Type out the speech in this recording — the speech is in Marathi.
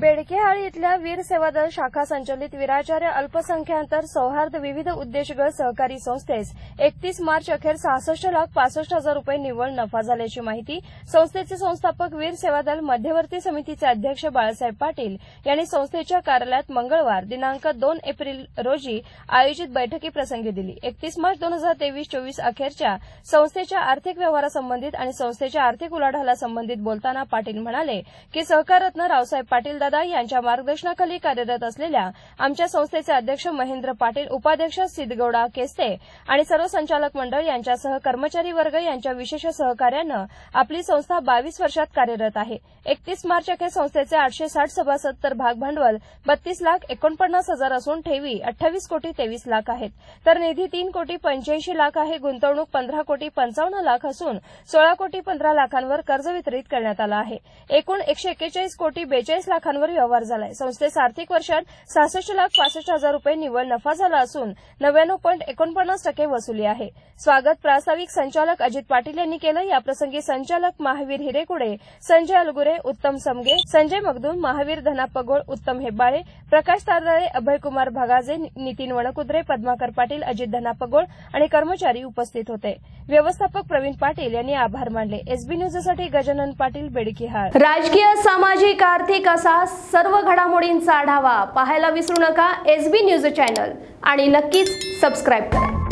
बेडकेहाळी इथल्या वीर सेवा दल शाखा संचलित वीराचार्य अल्पसंख्यांतर सौहार्द विविध उद्देशगळ सहकारी संस्थेस एकतीस मार्च अखेर सहासष्ट लाख पासष्ट हजार रुपये निव्वळ नफा झाल्याची माहिती संस्थेचे संस्थापक वीर सेवा दल मध्यवर्ती समितीचे अध्यक्ष बाळासाहेब पाटील यांनी संस्थेच्या कार्यालयात मंगळवार दिनांक दोन एप्रिल रोजी आयोजित बैठकीप्रसंगी दिली. एकतीस मार्च दोन हजार तेवीस चोवीस अखेरच्या संस्थेच्या आर्थिक व्यवहारासंबंधित आणि संस्थेच्या आर्थिक उलाढाला संबंधित बोलताना पाटील म्हणाले की सहकाररत्न रावसाहेब पाटील दादा यांच्या मार्गदर्शनाखाली कार्यरत असलेल्या आमच्या संस्थेचे अध्यक्ष महेंद्र पाटील उपाध्यक्ष सिद्धगौडा केस्ते आणि सर्व संचालक मंडळ यांच्यासह कर्मचारी वर्ग यांच्या विशेष सहकार्यानं आपली संस्था बावीस वर्षात कार्यरत आहे. एकतीस मार्च अखेर संस्थेचे आठशे साठ सभासद तर भागभांडवल बत्तीस लाख एकोणपन्नास हजार असून ठेवी अठ्ठावीस कोटी तेवीस लाख आहेत. तर निधी तीन कोटी पंच्याऐंशी लाख आहे गुंतवणूक पंधरा कोटी पंचावन्न लाख असून सोळा कोटी पंधरा लाखांवर कर्ज वितरित करण्यात आलं आहे. एकूण एकशे एक्केचाळीस कोटी बेचाळीस लाखांवर रुपयांवर व्यवहार झालाय. संस्थेस आर्थिक वर्षात सहासष्ट लाख पासष्ट हजार रुपये निव्वळ नफा झाला असून नव्याण्णव पॉईंट एकोणपन्नास टक्के वसुली आहे. स्वागत प्रास्ताविक संचालक अजित पाटील यांनी केलं. याप्रसंगी संचालक महावीर हिरेकुडे संजय अलगुरे उत्तम समगे संजय मगदूम महावीर धना पगोळ उत्तम हेब्बाळे प्रकाश तारदाळे अभयकुमार भगाजे नितीन वणकुद्रे पद्माकर पाटील अजित धना पगोळ आणि कर्मचारी उपस्थित होते. व्यवस्थापक प्रवीण पाटील यांनी आभार मानले. एसबी न्यूजसाठी गजानन पाटील बेडकिहार राजकीय सामाजिक आर्थिक असा सर्व घडामोडींचा आढावा पाहायला विसरू नका. एस बी न्यूज चॅनल आणि नक्कीच सबस्क्राईब करा.